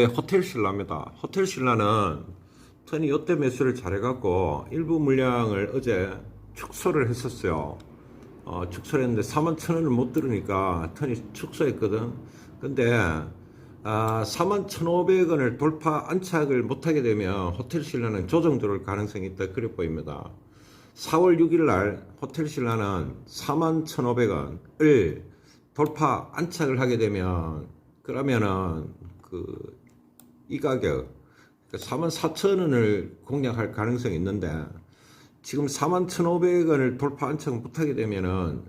네, 호텔 신라입니다. 호텔 신라는 턴이 이때 매수를 잘해갖고 일부 물량을 어제 축소를 했었어요. 어, 축소를 했는데 4만 천 원을 못 들으니까 턴이 축소했거든. 근데 아, 4만 1,500원을 돌파 안착을 못하게 되면 호텔 신라는 조정 들어올 가능성이 있다 그래 보입니다. 4월 6일 날 호텔 신라는 4만 1,500원을 돌파 안착을 하게 되면 그러면은 그 이 가격 4만 4천 원을 공략할 가능성이 있는데 지금 4만 1,500원을 돌파 안착 못하게 되면은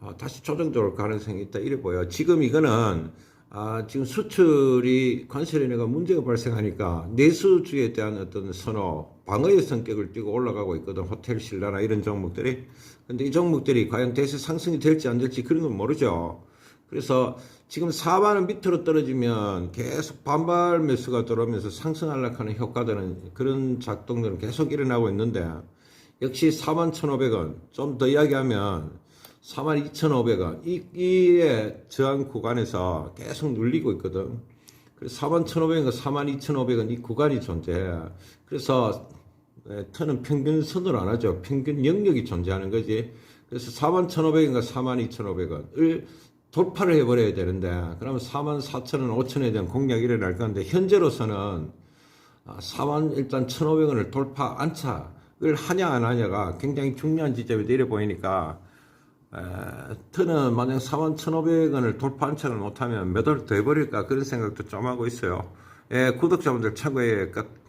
어, 다시 조정될 가능성이 있다 이래 보여. 지금 이거는 아, 지금 수출이 관세련회가 문제가 발생하니까 내수주에 대한 어떤 선호, 방어의 성격을 띠고 올라가고 있거든. 호텔 신라나 이런 종목들이. 근데 이 종목들이 과연 대세 상승이 될지 안 될지 그런 건 모르죠. 그래서 지금 4만원 밑으로 떨어지면 계속 반발 매수가 들어오면서 상승하려고 하는 효과들은 그런 작동들은 계속 일어나고 있는데 역시 4만 1,500원 좀 더 이야기하면 4만 2,500원 이, 이의 저항 구간에서 계속 눌리고 있거든. 그래서 4만 1,500원과 4만 2,500원 이 구간이 존재해. 그래서 에, 터는 평균선으로 안 하죠. 평균 영역이 존재하는 거지. 그래서 4만 1,500원과 4만 2,500원을 돌파를 해버려야 되는데 그러면 4만 4천원, 5천원에 대한 공략이 일어날 건데 현재로서는 4만 일단 1,500원을 돌파 안착을 하냐 안 하냐가 굉장히 중요한 지점이 내려 보이니까 에, 터는 만약 4만 1,500원을 돌파 안착을 못하면 몇 월 더 해버릴까 그런 생각도 좀 하고 있어요. 예, 구독자분들 끝.